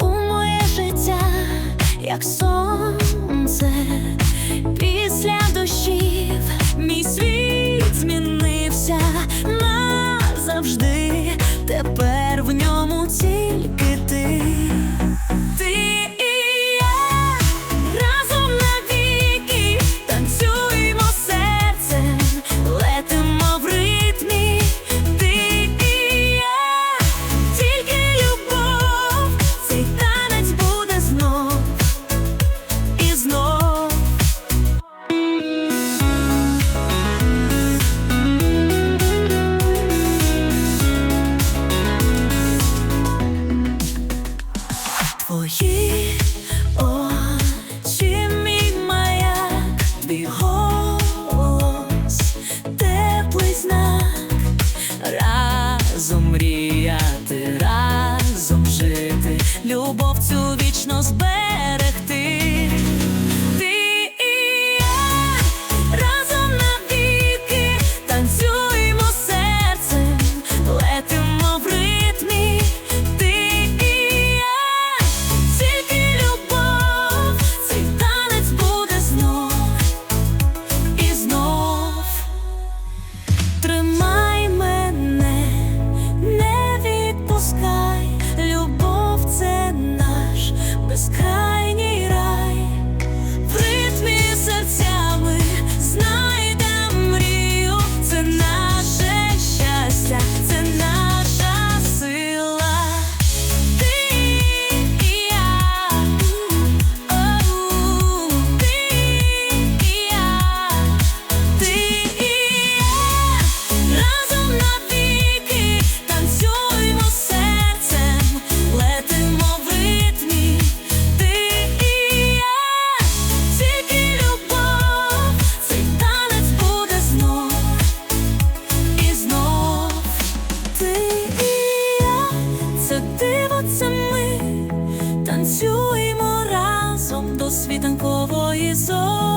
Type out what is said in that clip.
у моє життя, як сонце. любов цю вічно збереже. Танцюємо разом до світанкової зорі.